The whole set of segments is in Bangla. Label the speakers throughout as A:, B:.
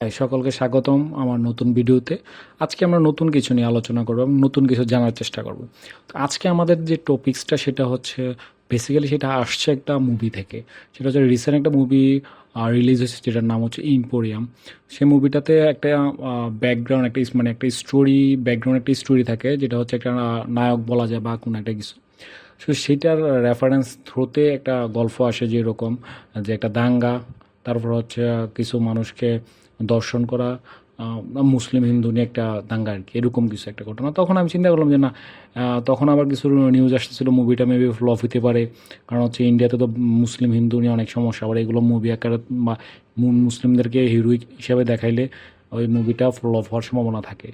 A: হাই, সকলকে স্বাগতম আমার নতুন ভিডিওতে। আজকে আমরা নতুন কিছু নিয়ে আলোচনা করব এবং নতুন কিছু জানার চেষ্টা করব। তো আজকে আমাদের যে টপিক্সটা সেটা হচ্ছে বেসিক্যালি সেটা আসছে একটা মুভি থেকে। সেটা হচ্ছে রিসেন্ট একটা মুভি রিলিজ হয়েছে যেটার নাম হচ্ছে ইম্পোরিয়াম সেই মুভিটাতে একটা ব্যাকগ্রাউন্ড একটা মানে একটা স্টোরি ব্যাকগ্রাউন্ড একটা স্টোরি থাকে যেটা হচ্ছে একটা নায়ক বলা যায় বা কোনো একটা কিছু। সো সেটার রেফারেন্স থ্রুতে একটা গল্প আসে যেরকম যে একটা দাঙ্গা তারপর হচ্ছে কিছু মানুষকে দর্শন করা মুসলিম হিন্দু নিয়ে একটা দাঙ্গা আর কি, এরকম কিছু একটা ঘটনা। তখন আমি চিন্তা করলাম যে না তখন আবার কিছু নিউজ আসতেছিল মুভিটা মেবি ফ্লপ হতে পারে। কারণ হচ্ছে ইন্ডিয়াতে তো মুসলিম হিন্দু নিয়ে অনেক সমস্যা। আবার এগুলো মুভি আকারে বা মুসলিমদেরকে হিরোইক হিসাবে দেখাইলে ওই মুভিটা ফ্লপ হওয়ার সম্ভাবনা থাকে।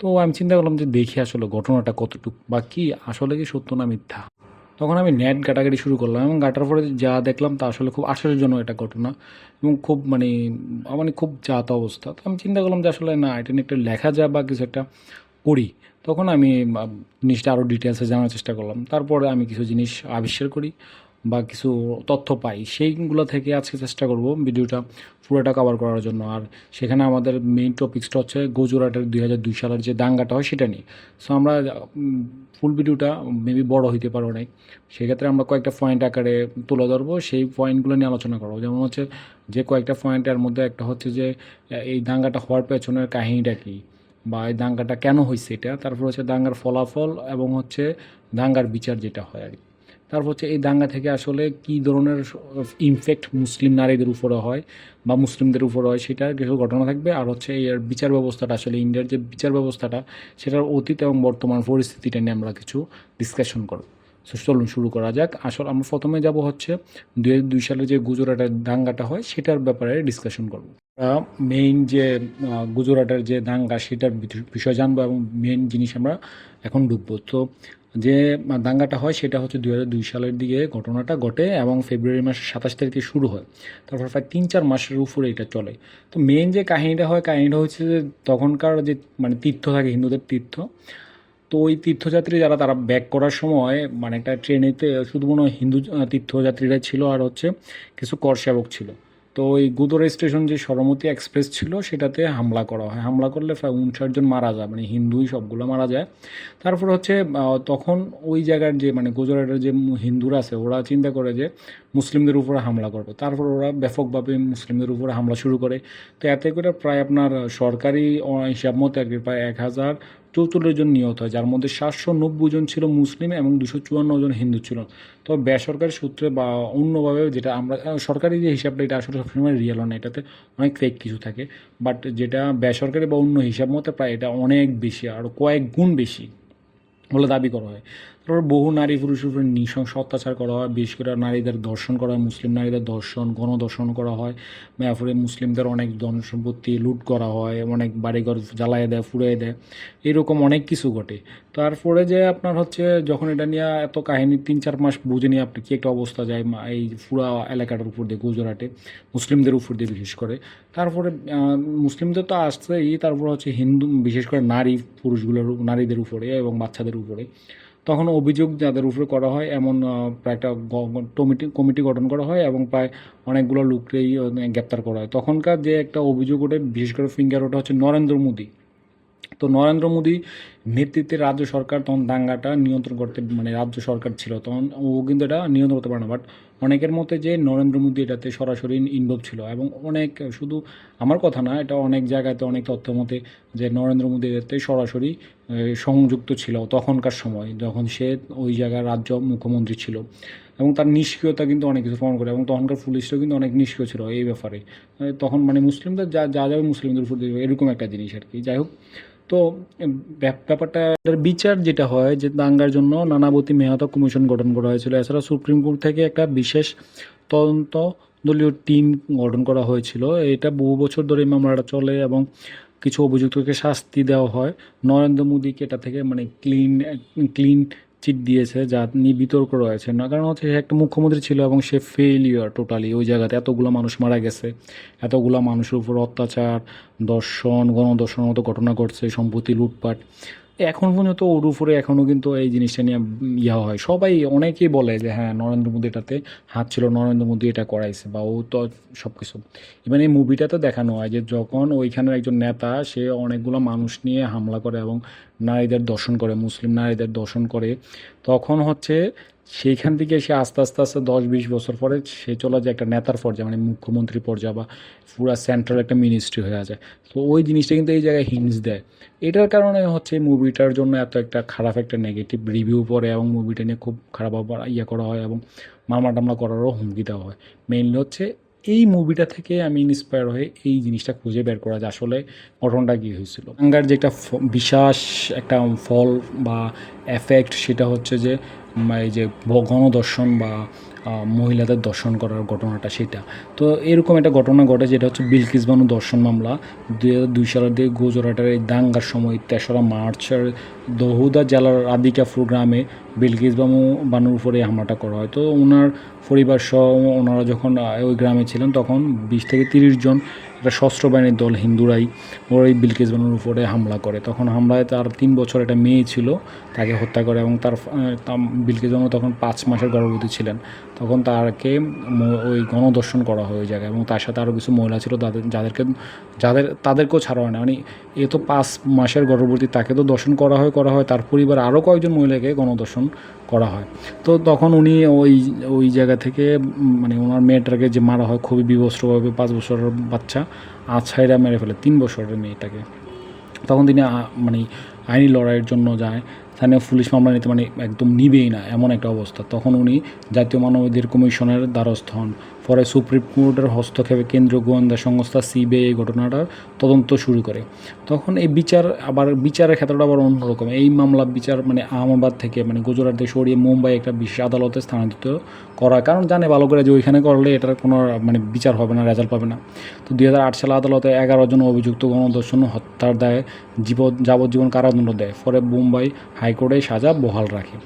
A: তো আমি চিন্তা করলাম যে দেখি আসলে ঘটনাটা কতটুকু বা কি, আসলে কি সত্য না মিথ্যা? তখন আমি নেট ঘাটাঘাটি শুরু করলাম এবং গাটার পরে যা দেখলাম তা আসলে খুব আশ্চর্যজনক এটা ঘটনা এবং খুব মানে মানে খুব জাত অবস্থা। তো আমি চিন্তা করলাম যে আসলে না, এটা নিয়ে একটা লেখা যায় বা কিছু একটা পড়ি তখন আমি জিনিসটা আরও ডিটেলসে জানার চেষ্টা করলাম। তারপরে আমি কিছু জিনিস আবিষ্কার করি। বা কিছু তথ্য পাই, সেইগুলো থেকে আজকে চেষ্টা করব ভিডিওটা পুরোটা কভার করার জন্য। আর সেখানে আমাদের মেইন টপিক্সটা হচ্ছে গুজরাটের দুই হাজার দুই সালের যে দাঙ্গাটা হয় সেটা নিয়ে। সো আমরা ফুল ভিডিওটা মেবি বড় হইতে পারে অনেক সেক্ষেত্রে আমরা কয়েকটা পয়েন্ট আকারে তুলে ধরবো, সেই পয়েন্টগুলো নিয়ে আলোচনা করব। যেমন হচ্ছে যে কয়েকটা পয়েন্টের মধ্যে একটা হচ্ছে যে এই দাঙ্গাটা হওয়ার পেছনের কাহিনীটা কী? বা এই দাঙ্গাটা কেন হয়েছে এটা? তারপর হচ্ছে দাঙ্গার ফলাফল এবং হচ্ছে দাঙ্গার বিচার যেটা হয় আর কি। তারপর হচ্ছে এই দাঙ্গা থেকে আসলে কী ধরনের ইমফেক্ট মুসলিম নারীদের উপরে হয় বা মুসলিমদের উপরে হয়, সেটার কিছু ঘটনা থাকবে। আর হচ্ছে এর বিচার ব্যবস্থাটা, আসলে ইন্ডিয়ার যে বিচার ব্যবস্থাটা, সেটার অতীত এবং বর্তমান পরিস্থিতিটা নিয়ে আমরা কিছু ডিসকাশন করব। চলুন শুরু করা যাক। আসলে আমরা প্রথমে যাব হচ্ছে দুই দুই সালে যে গুজরাটের দাঙ্গাটা হয়, সেটার ব্যাপারে ডিসকাশন করব। মেইন যে গুজরাটের যে দাঙ্গা, সেটার বিষ- বিষয় জানব এবং মেইন জিনিস আমরা এখন ঢুকবো। তো যে দাঙ্গাটা হয় সেটা হচ্ছে দুই হাজার দুই সালের দিকে ঘটনাটা ঘটে এবং ফেব্রুয়ারি মাসের সাতাশ তারিখে শুরু হয়। তারপর প্রায় তিন চার মাসের উপরে এটা চলে। তো মেন যে কাহিনীটা হয়, কাহিনীটা হচ্ছে যে তখনকার যে মানে তীর্থ থাকে, হিন্দুদের তীর্থ, তো ওই তীর্থযাত্রী যারা তারা ব্যাক করার সময় মানে একটা ট্রেনেতে শুধু মনে হিন্দু তীর্থযাত্রীরা ছিল আর হচ্ছে কিছু কর সেবক ছিল। তো ওই গুদরা স্টেশন যে সরমতি এক্সপ্রেস ছিল, সেটাতে হামলা করা হয়। হামলা করলে উনষাট জন মারা যায় মানে হিন্দুই সবগুলো মারা যায়। তারপর হচ্ছে তখন ওই জায়গার যে মানে গুজরাটের যে হিন্দুরা আছে, ওরা চিন্তা করে যে মুসলিমদের উপরে হামলা করবে। তারপর ওরা ব্যাপকভাবে মুসলিমদের উপরে হামলা শুরু করে। তো এতে করে প্রায় আপনার সরকারি হিসাব মতো আর প্রায় এক হাজার চৌচল্লিশ জন নিহত হয়, যার মধ্যে সাতশো নব্বই জন ছিল মুসলিম এবং দুশো চুয়ান্ন জন হিন্দু ছিল। তো বেসরকারি সূত্রে বা অন্যভাবে যেটা আমরা, সরকারি যে হিসাবটা, এটা আসলে সবসময় রিয়েল না, এটাতে অনেক ফেক কিছু থাকে। বাট যেটা বেসরকারি বা অন্য হিসাব মতে প্রায় এটা অনেক বেশি, আর কয়েক গুণ বেশি বলে দাবি করা হয়। তারপর বহু নারী পুরুষের উপরে নৃশংস অত্যাচার করা হয়। বিশেষ করে নারীদের ধর্ষণ করা হয়, মুসলিম নারীদের ধর্ষণ গণধর্ষণ করা হয়। তারপরে মুসলিমদের অনেক ধন সম্পত্তি লুট করা হয়, অনেক বাড়িঘর জ্বালায় দেয়, ফুরিয়ে দেয়। এরকম অনেক কিছু ঘটে। তারপরে যে আপনার হচ্ছে যখন এটা নিয়ে এত কাহিনী তিন চার মাস বুঝে নিয়ে আপনি কি একটা অবস্থা যায় এই পুরা এলাকাটার উপর দিয়ে, গুজরাটে, মুসলিমদের উপর দিয়ে বিশেষ করে। তারপরে মুসলিমদের তো আসছেই। তারপর হচ্ছে হিন্দু, বিশেষ করে নারী পুরুষগুলোর, নারীদের উপরে এবং বাচ্চাদের উপরে। তখন অভিযোগ যাদের উপরে করা হয়, এমন প্রায় একটা কমিটি গঠন করা হয় এবং প্রায় অনেকগুলো লোককেই গ্রেপ্তার করা হয়। তখনকার যে একটা অভিযোগ ওঠে, বিশেষ করে ফিঙ্গার ওটা হচ্ছে নরেন্দ্র মোদী। তো নরেন্দ্র মোদী নেতৃত্বে রাজ্য সরকার তখন দাঙ্গাটা নিয়ন্ত্রণ করতে মানে রাজ্য সরকার ছিল, তখন ও কিন্তু এটা নিয়ন্ত্রণ করতে পারে না বাট অনেকের মতে যে নরেন্দ্র মোদী এটাতে সরাসরি ইনভলভ ছিল এবং অনেক, শুধু আমার কথা না, এটা অনেক জায়গাতে, অনেক তথ্য মতে যে নরেন্দ্র মোদী এটাতে সরাসরি সংযুক্ত ছিল তখনকার সময়, যখন সে ওই জায়গার রাজ্য মুখ্যমন্ত্রী ছিল। এবং তার নিষ্ক্রিয়তা কিন্তু অনেক কিছু প্রমাণ করে, এবং তখনকার পুলিশটাও কিন্তু অনেক নিষ্ক্রিয় ছিল এই ব্যাপারে। তখন মানে মুসলিমদের, যা যা যাবে মুসলিমদের উপর এরকম একটা জিনিস আর কি। যাই হোক তো ব্যাপারটা বিচার যেটা হয় যে দাঙ্গার জন্য নানাবতী মেহতা কমিশন গঠন করা হয়েছিল। এছাড়া সুপ্রিম কোর্ট থেকে একটা বিশেষ তদন্ত দলীয় টিম গঠন করা হয়েছিল। এটা বহু বছর ধরে মামলাটা চলে এবং কিছু অভিযুক্তকে শাস্তি দেওয়া হয়। নরেন্দ্র মোদীকে এটা থেকে মানে ক্লিন ক্লিন চিট দিয়েছে, যা নিয়ে বিতর্ক রয়েছে। না, কারণ হচ্ছে সে একটা মুখ্যমন্ত্রী ছিল এবং সে ফেলিওর টোটালি ওই জায়গাতে। এতগুলো মানুষ মারা গেছে, এতগুলো মানুষের উপর অত্যাচার, দর্শন, গণদর্শনের মতো ঘটনা ঘটছে, সম্পত্তি, লুটপাট। এখন পর্যন্ত ওর উপরে এখনও কিন্তু এই জিনিসটা নিয়ে ইয়া হয়। সবাই অনেকেই বলে যে হ্যাঁ নরেন্দ্র মোদী এটাতে হাত ছিল, নরেন্দ্র মোদী এটা করাইছে বা ও তো সব কিছু ইভেন এই মুভিটা তো দেখানো হয় যে, যখন ওইখানের একজন নেতা, সে অনেকগুলো মানুষ নিয়ে হামলা করে এবং নারীদের দর্শন করে, মুসলিম নারীদের দর্শন করে, তখন হচ্ছে সেইখান থেকে সে আস্তে আস্তে আস্তে দশ বিশ বছর পরে সে চলে যায় একটা নেতার পর্যায়ে মানে মুখ্যমন্ত্রী পর্যায়ে বা পুরো সেন্ট্রাল একটা মিনিস্ট্রি হয়ে যায়। তো ওই জিনিসটা কিন্তু এই জায়গায় হিন্স দেয়। এটার কারণে হচ্ছে মুভিটার জন্য এত একটা খারাপ একটা নেগেটিভ রিভিউ পড়ে এবং মুভিটা নিয়ে খুব খারাপ ইয়ে করা হয় এবং মামলা টামলা করারও হুমকি দেওয়া হয়। মেইনলি হচ্ছে এই মুভিটা থেকে আমি ইন্সপায়ার হয়ে এই জিনিসটা খুঁজে বের করা যে আসলে ঘটনাটা কী হয়েছিল। আঙ্গার যে একটা বিশ্বাস একটা ফল বা এফেক্ট সেটা হচ্ছে যে এই যে গণদর্শন বা মহিলাদের দর্শন করার ঘটনাটা সেটা। তো এরকম একটা ঘটনা ঘটে যেটা হচ্ছে বিলকিস বানু দর্শন মামলা। দুই হাজার দুই সালের দিকে গুজরাটের এই দাঙ্গার সময় তেসরা মার্চের দহুদা জেলার আদিকাফুর গ্রামে বিলকিস বানু বানুর উপরে হামলাটা করা হয়। তো ওনার পরিবার সহ ওনারা যখন ওই গ্রামে ছিলেন, তখন বিশ থেকে তিরিশ জন একটা সশস্ত্র বাহিনীর দল হিন্দুরাই ওর এই বিলকিস বানুর উপরে হামলা করে। তখন হামলায় তার তিন বছর একটা মেয়ে ছিল, তাকে হত্যা করে এবং তার বিলকিস বানু তখন পাঁচ মাসের গর্ভবতী ছিলেন। তখন তাকে ওই গণদর্শন করা হয় ওই জায়গায় এবং তার সাথে আরও কিছু মহিলা ছিল তাদের, যাদেরকে, যাদের, তাদেরকেও ছাড়া হয় না। মানে এ তো পাঁচ মাসের গর্ভবতী, তাকে তো দর্শন করা হয় করা হয়, তার পরিবার আরও কয়েকজন মহিলাকে গণদর্শন করা হয়। তো তখন উনি ওই ওই জায়গা থেকে মানে ওনার মেয়েটাকে যে মারা হয়, খুবই বিভস্ত্রভাবে পাঁচ বছরের বাচ্চা আছাইরা মেরে ফেলে, তিন বছরের মেয়েটাকে। তখন তিনি মানে আইনি লড়াইয়ের জন্য যায়, স্থানীয় পুলিশ মামলা নিতে মানে একদম নিবেই না, এমন একটা অবস্থা। তখন উনি জাতীয় মানবাধিকার কমিশনের দ্বারস্থ হন। পরে সুপ্রিম কোর্টের হস্তক্ষেপে কেন্দ্রীয় গোয়েন্দা সংস্থা সিবিআই এই ঘটনাটার তদন্ত শুরু করে। তখন এই বিচার আবার বিচারের ক্ষেত্রটা আবার অন্যরকম। এই মামলা বিচার মানে আহমেদাবাদ থেকে মানে গুজরাট থেকে সরিয়ে মুম্বাই একটা বিশেষ আদালতে স্থানান্তরিত করা কারণ জানে ভালো করে যে ওইখানে করলে এটার কোনো মানে বিচার হবে না রেজাল্ট পাবে না। তো দুই হাজার আট সালে আদালতে এগারো জন অভিযুক্ত ও হত্যার দায়ে জীব যাবজ্জীবন কারাদণ্ড দেয়। পরে মুম্বাই হাইকোর্টে সাজা বহাল রাখে।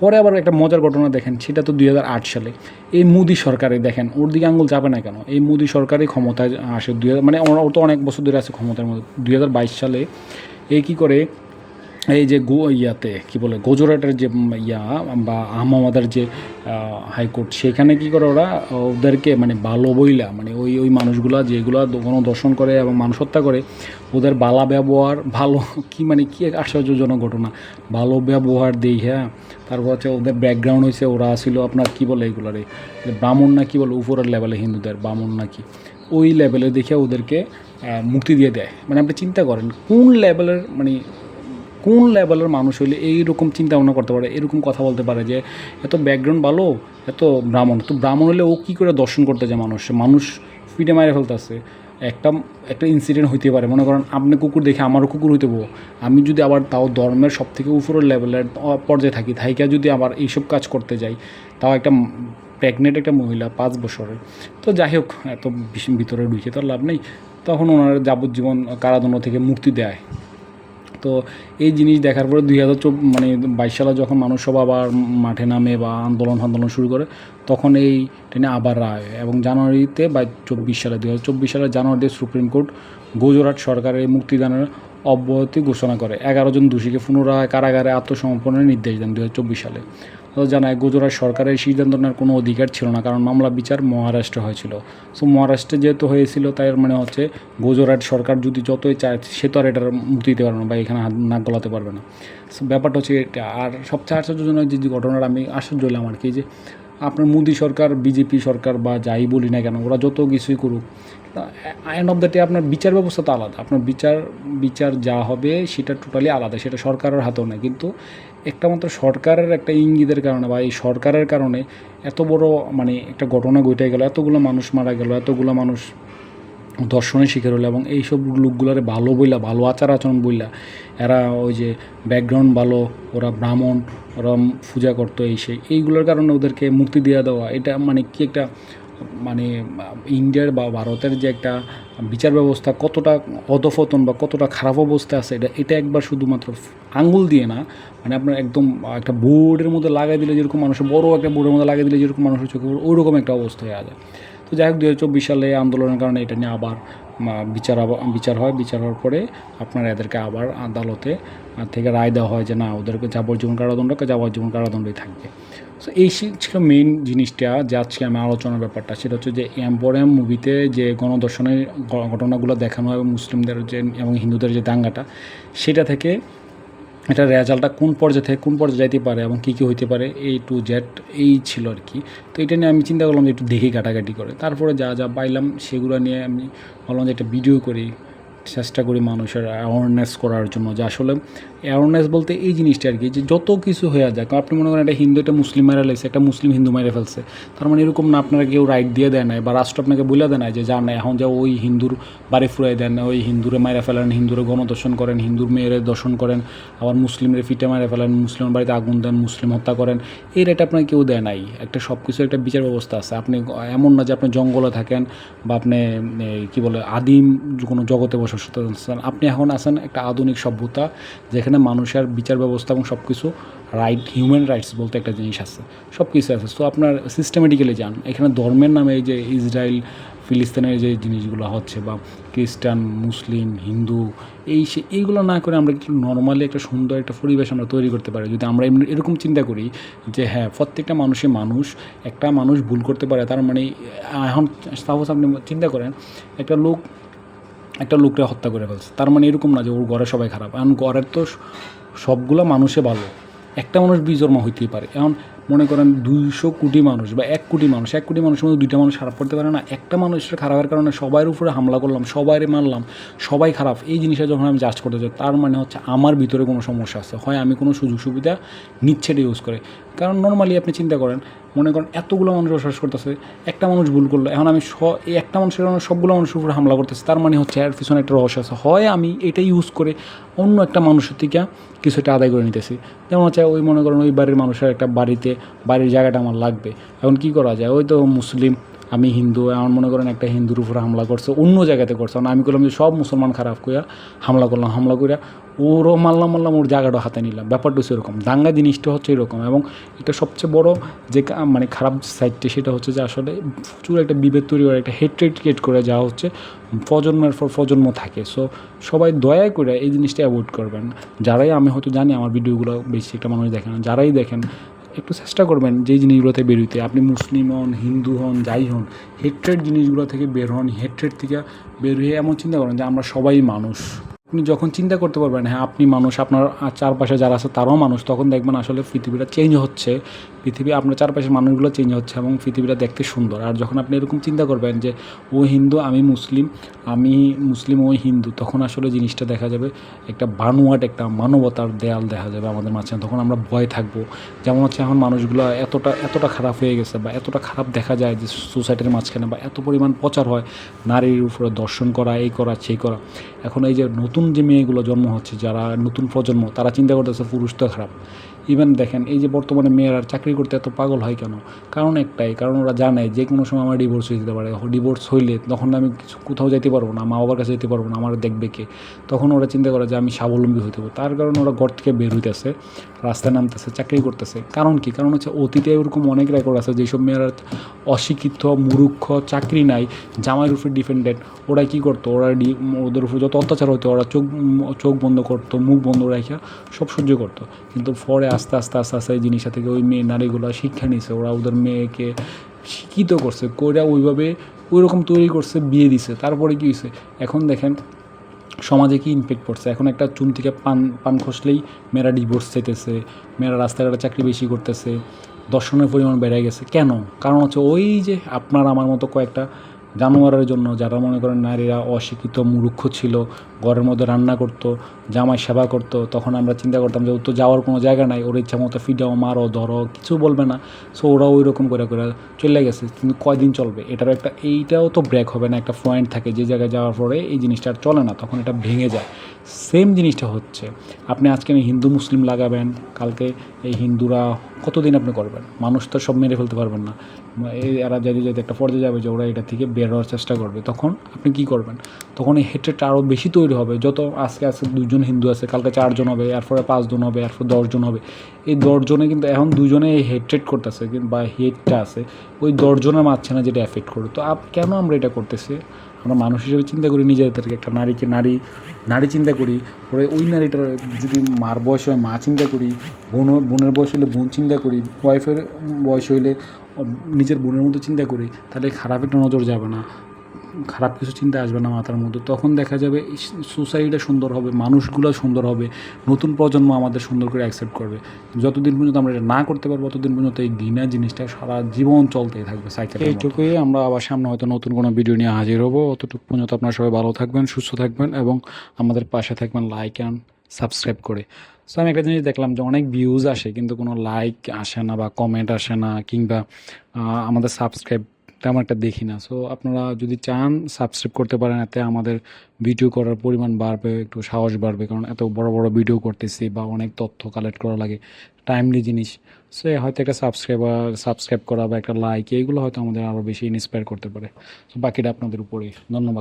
A: পরে আবার একটা মজার ঘটনা দেখেন, সেটা তো দুই হাজার আট সালে। এই মোদি সরকারে দেখেন, ওর দিকে আঙুল যাবে না কেন? এই মোদি সরকারই ক্ষমতায় আসে দুই হাজার মানে ওর তো অনেক বছর ধরে আছে ক্ষমতার মধ্যে। দুই হাজার বাইশ সালে এই কী করে এই যে গো ইয়াতে, কি বলে, গুজরাটের যে ইয়া বা আহমাবাদের যে হাইকোর্ট সেখানে কি করে ওরা, ওদেরকে মানে ভালো বইলা মানে ওই ওই মানুষগুলা যেগুলা কোনো দর্শন করে এবং মানুষ হত্যা করে, ওদের বালা ব্যবহার ভালো, কি মানে কি আশ্চর্যজনক ঘটনা। ভালো ব্যবহার দেই হ্যাঁ। তারপর হচ্ছে ওদের ব্যাকগ্রাউন্ড হয়েছে ওরা ছিল আপনার কি বলে এগুলারে, ব্রাহ্মণ না কি বলে, উপরের লেভেলে হিন্দুদের, ব্রাহ্মণ নাকি ওই লেভেলে দেখে ওদেরকে মুক্তি দিয়ে দেয়। মানে আপনি চিন্তা করেন, কোন লেভেলের মানে কোন লেভেলের মানুষ হইলে এইরকম চিন্তা ভাবনা করতে পারে, এরকম কথা বলতে পারে যে, এত ব্যাকগ্রাউন্ড ভালো, এত ব্রাহ্মণ। তো ব্রাহ্মণ হলে ও কী করে দর্শন করতে যায় মানুষ? মানুষ ফিটে মারে ফেলতেছে। একটা একটা ইনসিডেন্ট হইতে পারে। মনে করেন, আপনি কুকুর দেখে আমারও কুকুর হইতে বো আমি যদি আবার তাও ধর্মের সব থেকে উপরের লেভেলের পর্যায়ে থাকি থাইকা যদি আবার এইসব কাজ করতে যাই, তাও একটা প্রেগনেন্ট একটা মহিলা পাঁচ বছরের। তো যাই হোক, এত ভিতরে ঢুকে তো লাভ নেই। তখন ওনার যাবজ্জীবন কারাদণ্ড থেকে মুক্তি দেয়। তো এই জিনিস দেখার পরে দুই হাজার মানে বাইশ সালে যখন মানুষ সব আবার মাঠে নামে বা আন্দোলন আন্দোলন শুরু করে, তখন এই ট্রেনে আবার রায়। এবং জানুয়ারিতে বা চব্বিশ সালে, দুই হাজার চব্বিশ সালে জানুয়ারিতে সুপ্রিম কোর্ট গুজরাট সরকারের মুক্তিদানের অব্যাহতি ঘোষণা করে এগারো জন দোষীকে পুনরায় কারাগারে আত্মসমর্পণের নির্দেশ দেন দু হাজার চব্বিশ সালে জানায়, গুজরাট সরকারের সিদ্ধান্ত নেওয়ার কোনো অধিকার ছিল না, কারণ মামলা বিচার মহারাষ্ট্রে হয়েছিল। সো, মহারাষ্ট্রে যেহেতু হয়েছিল, তাই মানে হচ্ছে গুজরাট সরকার যদি যতই চায়, সে তো আর এটার মুক্তি দিতে পারবে না বা এখানে নাক গলাতে পারবে না। সো, ব্যাপারটা হচ্ছে এটা। আর সবচেয়ে আশ্চর্যজনক যে ঘটনাটা আমি আশ্চর্য হলাম আর কি, যে আপনার মোদী সরকার, বিজেপি সরকার বা যাই বলি না কেন, ওরা যত কিছুই করুক এন্ড অফ দ্য ডে আপনার বিচার ব্যবস্থা তো আলাদা। আপনার বিচার বিচার যা হবে সেটা টোটালি আলাদা, সেটা সরকারের হাতেও নেই। কিন্তু একটা মাত্র সরকারের একটা ইঙ্গিতের কারণে বা এই সরকারের কারণে এত বড় মানে একটা ঘটনা ঘটে গেল, এতগুলো মানুষ মারা গেল, এতগুলো মানুষ দর্শনের শিকার হলো এবং এইসব লোকগুলারে ভালো বইলা, ভালো আচার আচরণ বইলা এরা ওই যে ব্যাকগ্রাউন্ড ভালো, ওরা ব্রাহ্মণ, ওরা পূজা করতো এই সেই, এইগুলোর কারণে ওদেরকে মুক্তি দিয়ে দেওয়া, এটা মানে কি একটা মানে ইন্ডিয়ার বা ভারতের যে একটা বিচার ব্যবস্থা কতটা অধপতন বা কতটা খারাপ অবস্থা আছে, এটা এটা একবার শুধুমাত্র আঙুল দিয়ে না মানে আপনার একদম একটা বোর্ডের মধ্যে লাগাই দিলে যেরকম মানুষের বড় একটা বোর্ডের মধ্যে লাগাই দিলে যেরকম মানুষের চোখে ওরকম একটা অবস্থা হয়ে যায়। তো যাই হোক দু হাজার চব্বিশ সালে আন্দোলনের কারণে এটা নিয়ে আবার বিচার বিচার হয়, বিচার হওয়ার পরে আপনার এদেরকে আবার আদালতে থেকে রায় দেওয়া হয় যে না, ওদেরকে যাবজ্জীবন কারাদণ্ড যাবজ্জীবন কারাদণ্ডই থাকবে। সো এই ছিল মেইন জিনিসটা, যে আজকে আমি আলোচনার ব্যাপারটা। সেটা হচ্ছে যে এম্পোরিয়াম মুভিতে যে গণদর্শনের ঘটনাগুলো দেখানো হয় মুসলিমদের যে, এবং হিন্দুদের যে দাঙ্গাটা, সেটা থেকে এটা রেজাল্টটা কোন পর্যায়ে থেকে কোন পর্যায়ে যাইতে পারে এবং কী কী হইতে পারে এই টু জেড এই ছিল আর কি। তো এটা নিয়ে আমি চিন্তা করলাম যে একটু দেখি কাটাকাটি করে। তারপরে যা যা পাইলাম সেগুলো নিয়ে আমি ভাবলাম যে একটা ভিডিও করি। চেষ্টা করি মানুষের অ্যাওয়ারনেস করার জন্য। যে আসলে অ্যাওয়ারনেস বলতে এই জিনিসটা আর কি, যে যত কিছু হয়ে যাক আপনি মনে করেন একটা হিন্দু একটা মুসলিম মেরে লাগছে একটা মুসলিম হিন্দু মেরে ফেলছে। তার মানে এরকম না, আপনারা কেউ রাইট দিয়ে দেয় নাই বা রাষ্ট্র আপনাকে বলে দেয় না যে, যান না, এখন যা ওই হিন্দুর বাড়ি ফুরাই দেন, ওই হিন্দুরে মাইরা ফেলেন, হিন্দুরে গণদর্শন করেন, হিন্দুর মেয়েরে দর্শন করেন, আবার মুসলিমরে ফিটে মারা ফেলেন, মুসলিমের বাড়িতে আগুন দেন, মুসলিম হত্যা করেন। এই রেট আপনাকে কেউ দেয় নাই। একটা সব কিছু একটা বিচার ব্যবস্থা আছে। আপনি এমন না যে আপনি জঙ্গলে থাকেন বা আপনি কি বলে, আদিম কোনো জগতে বসবাস করতেছেন আপনি এখন আছেন একটা আধুনিক সভ্যতা, যেখানে মানুষের বিচার ব্যবস্থা এবং সব কিছু রাইট হিউম্যান রাইটস বলতে একটা জিনিস আছে সব কিছু আছে। তো আপনার সিস্টেমেটিক্যালি যান। এখানে ধর্মের নামে এই যে ইসরায়েল, ফিলিস্তিনের যে জিনিসগুলো হচ্ছে বা খ্রিস্টান, মুসলিম, হিন্দু, এই সে, এইগুলো না করে আমরা একটু নর্মালি একটা সুন্দর একটা পরিবেশ আমরা তৈরি করতে পারি। যদি আমরা এরকম চিন্তা করি যে হ্যাঁ প্রত্যেকটা মানুষই মানুষ, একটা মানুষ ভুল করতে পারে, তার মানে এখন সাপোজ আপনি চিন্তা করেন, একটা লোক একটা লোকরা হত্যা করে ফেলছে। তার মানে এরকম না যে ওর ঘরে সবাই খারাপ। এখন ঘরের তো সবগুলো মানুষে ভালো। একটা মানুষ বিজর্মা হইতেই পারে। এখন মনে করেন দুইশো কোটি মানুষ বা এক কোটি মানুষ, এক কোটি মানুষের মধ্যে দুইটা মানুষ খারাপ করতে পারে না, একটা মানুষের খারাপের কারণে সবার উপরে হামলা করলাম, সবাইরে মারলাম, সবাই খারাপ। এই জিনিসটা যখন আমি জাজ করতে চাই তার মানে হচ্ছে আমার ভিতরে কোনো সমস্যা আছে। হয় আমি কোনো সুযোগ সুবিধা নিচ্ছে ইউজ করে। কারণ নর্মালি আপনি চিন্তা করেন, মনে করেন এতগুলো মানুষ বসবাস করতেছে, একটা মানুষ ভুল করল, এখন আমি স, এই একটা মানুষের কারণে সবগুলো মানুষের উপরে হামলা করতেছে, তার মানে হচ্ছে এর পিছনে একটা রহস্য আছে। হয় আমি এটা ইউজ করে অন্য একটা মানুষের থেকে কিছু একটা আদায় করে নিতেছি। যেমন হচ্ছে ওই মনে করেন ওই বাড়ির মানুষের একটা বাড়িতে বাড়ির জায়গাটা আমার লাগবে। এখন কি করা যায়? ওই তো মুসলিম আমি হিন্দু আমার মনে করেন একটা হিন্দুর উপরে হামলা করছে অন্য জায়গাতে করছে। কারণ আমি করলাম যে সব মুসলমান খারাপ করিয়া হামলা করলাম হামলা করিয়া ওরও মারলাম মারলাম ওর জায়গাটা হাতে নিলাম। ব্যাপারটা হচ্ছে এরকম। দাঙ্গা জিনিসটা হচ্ছে এরকম এবং এটা সবচেয়ে বড় যে মানে খারাপ সাইডটা সেটা হচ্ছে যে আসলে প্রচুর একটা বিভেদ তৈরি করে একটা হেট্রেট ক্রিয়েট করে যা হচ্ছে প্রজন্মের পর প্রজন্ম থাকে। সো সবাই দয়া করে এই জিনিসটা অ্যাভয়েড করবেন। যারাই আমি হয়তো জানি আমার ভিডিওগুলো বেশি একটা মানুষ দেখেন না, যারাই দেখেন একটু চেষ্টা করবেন যেই জিনিসগুলোতে বেরোতে আপনি মুসলিম হন, হিন্দু হন, যাই হন হেট্রেড জিনিসগুলো থেকে বের হন হেট্রেড থেকে বের হয়ে এমন চিন্তা করেন যে আমরা সবাই মানুষ। আপনি যখন চিন্তা করতে পারবেন হ্যাঁ আপনি মানুষ, আপনার চারপাশে যারা আছে তারাও মানুষ, তখন দেখবেন আসলে পৃথিবীটা চেঞ্জ হচ্ছে। পৃথিবী, আপনার চারপাশের মানুষগুলো চেঞ্জ হচ্ছে এবং পৃথিবীটা দেখতে সুন্দর। আর যখন আপনি এরকম চিন্তা করবেন যে, ও হিন্দু, আমি মুসলিম আমি মুসলিম ওই হিন্দু, তখন আসলে জিনিসটা দেখা যাবে একটা বানোয়াট, একটা মানবতার দেয়াল দেখা যাবে আমাদের মাঝখানে। তখন আমরা ভয় থাকব। যেমন হচ্ছে এখন মানুষগুলো এতটা এতটা খারাপ হয়ে গেছে বা এতটা খারাপ দেখা যায় যে সোসাইটির মাঝখানে বা এত পরিমাণ প্রচার হয়, নারীর উপরে দর্শন করা, এই করা, সেই করা। এখন এই যে নতুন যে মেয়েগুলো জন্ম হচ্ছে যারা নতুন প্রজন্ম তারা চিন্তা করতেছে পুরুষ তো খারাপ। ইভেন দেখেন, এই যে বর্তমানে মেয়েরা চাকরি করতে এত পাগল হয় কেন? কারণ একটাই, কারণ ওরা জানে যে কোনো সময় আমার ডিভোর্স হয়ে যেতে পারে। ডিভোর্স হইলে তখন আমি কিছু কোথাও যেতে পারব না মা বাবার কাছে যেতে পারব না, আমার দেখবে কে? তখন ওরা চিন্তা করে যে আমি স্বাবলম্বী হইতে পারব। তার কারণে ওরা ঘর থেকে বের হইতেছে, রাস্তায় নামতেছে, চাকরি করতেছে। কারণ কি? কারণ হচ্ছে অতীতে এরকম অনেক রেকর্ড আছে যেসব মেয়েরা অশিক্ষিত, মূর্খ, চাকরি নাই, জামাইয়ের উপরে ডিপেন্ডেন্ট ওরা কি করতো? ওরা ডি- ওদের উপর যত অত্যাচার হতো ওরা চোখ চোখ বন্ধ করতো, মুখ বন্ধ রেখে সব সহ্য করতো। কিন্তু পরে আস্তে আস্তে আস্তে আস্তে এই জিনিসটা থেকে ওই মেয়ে নারীগুলো শিক্ষা নিছে। ওরা ওদের মেয়েকে শিক্ষিত করছে, কইরা ওইভাবে ওই রকম তৈরি করছে, বিয়ে দিছে। তারপরে কি হয়েছে এখন দেখেন, সমাজে কি ইমপ্যাক্ট পড়ছে? এখন একটা চুন থেকে পান পান খসলেই মেয়েরা ডিভোর্স চাইতেছে, মেয়েরা রাস্তাঘাটে চাকরি বেশি করতেছে, দর্শনের পরিমাণ বেড়ে গেছে। কেন? কারণ হচ্ছে ওই যে আপনার আমার মতো কয়েকটা জানোয়ারের জন্য যারা মনে করেন নারীরা অশিক্ষিত, মূর্খ ছিল, ঘরের মধ্যে রান্না করত, জামাই সেবা করত, তখন আমরা চিন্তা করতাম যে ওর তো যাওয়ার কোনো জায়গা নাই, ওর ইচ্ছা মতো ফিডাও মারো ধরো, কিছু বলবে না। সো ওরা ওই রকম করে করে চলে গেছে। কিন্তু কয়দিন চলবে? এটারও একটা, এইটাও তো ব্রেক হবে না, একটা পয়েন্ট থাকে যে জায়গায় যাওয়ার পরে এই জিনিসটা আর চলে না, তখন এটা ভেঙে যায়। সেম জিনিসটা হচ্ছে, আপনি আজকে হিন্দু মুসলিম লাগাবেন, কালকে এই হিন্দুরা কতদিন আপনি করবেন? মানুষ তো সব মেরে ফেলতে পারবেন না। এরা যদি যদি একটা পর্যায়ে যাবে যে ওরা এটা থেকে বের হওয়ার চেষ্টা করবে। তখন আপনি কি করবেন? তখন এই হেট্রেটটা আরও বেশি তৈরি হবে। যত আজকে আজকে দুজন হিন্দু আছে, কালকে চারজন হবে, এরপরে পাঁচজন হবে, এরপর দশজন হবে। এই দশজনে কিন্তু এখন দুজনে এই হেট্রেট করতেছে বা হেটটা আছে, ওই দশজনের মাঝখানে যেটা এফেক্ট করবে। তো কেন আমরা এটা করতেছি? আমরা মানুষ হিসেবে চিন্তা করি, নিজেদেরকে একটা নারীকে নারী নারী চিন্তা করি। পরে ওই নারীটার যদি মার বয়স হয়, মা চিন্তা করি, বোন, বোনের বয়স হলে বোন চিন্তা করি ওয়াইফের বয়স হইলে নিজের বোনের মতো চিন্তা করি, তাহলে খারাপ একটা নজর যাবে না। খারাপ কিছু চিন্তা আসবে না মাথার মধ্যে, তখন দেখা যাবে সোসাইটিটা সুন্দর হবে, মানুষগুলো সুন্দর হবে, নতুন প্রজন্ম আমাদের সুন্দর করে অ্যাকসেপ্ট করবে। যতদিন পর্যন্ত আমরা এটা না করতে পারব, ততদিন পর্যন্ত এই ঘৃণা জিনিসটা সারা জীবন চলতেই থাকবে সাইকেল এইটুকুই, আমরা আবার সামনে হয়তো নতুন কোনো ভিডিও নিয়ে হাজির হব। অতটুকু পর্যন্ত আপনারা সবাই ভালো থাকবেন, সুস্থ থাকবেন এবং আমাদের পাশে থাকবেন লাইক অ্যান্ড সাবস্ক্রাইব করে। সো আমি একটা জিনিস দেখলাম যে অনেক ভিউজ আসে, কিন্তু কোনো লাইক আসে না বা কমেন্ট আসে না, কিংবা আমাদের সাবস্ক্রাইব তেমন একটা দেখি না। সো আপনারা যদি চান সাবস্ক্রাইব করতে পারেন, এতে আমাদের ভিডিও করার পরিমাণ বাড়বে, একটু সাহস বাড়বে, কারণ এত বড় বড় ভিডিও করতেছি বা অনেক তথ্য কালেক্ট করা লাগে টাইমলি জিনিস। সো হয়তো একটা সাবস্ক্রাইবার সাবস্ক্রাইব করা বা একটা লাইক এইগুলো হয়তো আমাদের আরও বেশি ইন্সপায়ার করতে পারে। বাকিটা আপনাদের উপরেই। ধন্যবাদ।